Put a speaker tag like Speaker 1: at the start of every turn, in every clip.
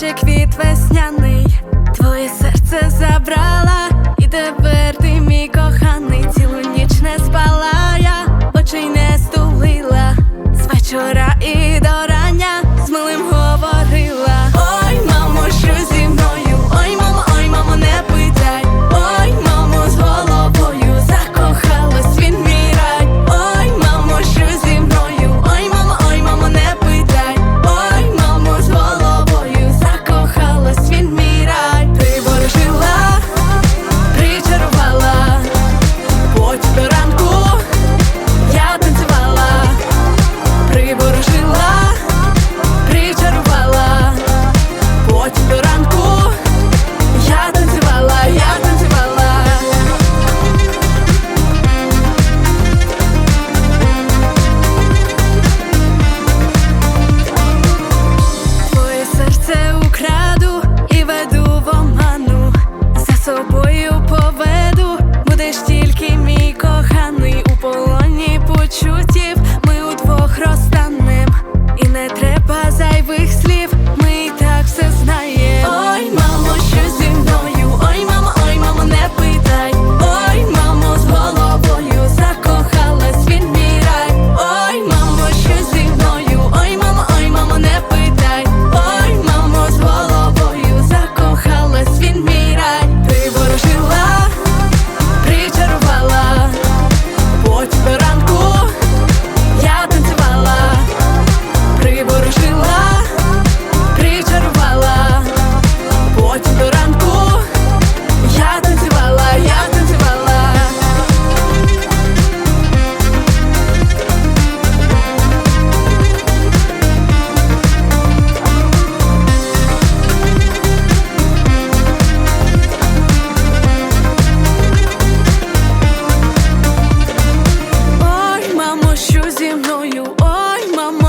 Speaker 1: наче квіт весняний, твоє серце забрала.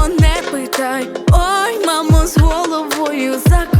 Speaker 1: не питай, ой, мамо, з головою закон.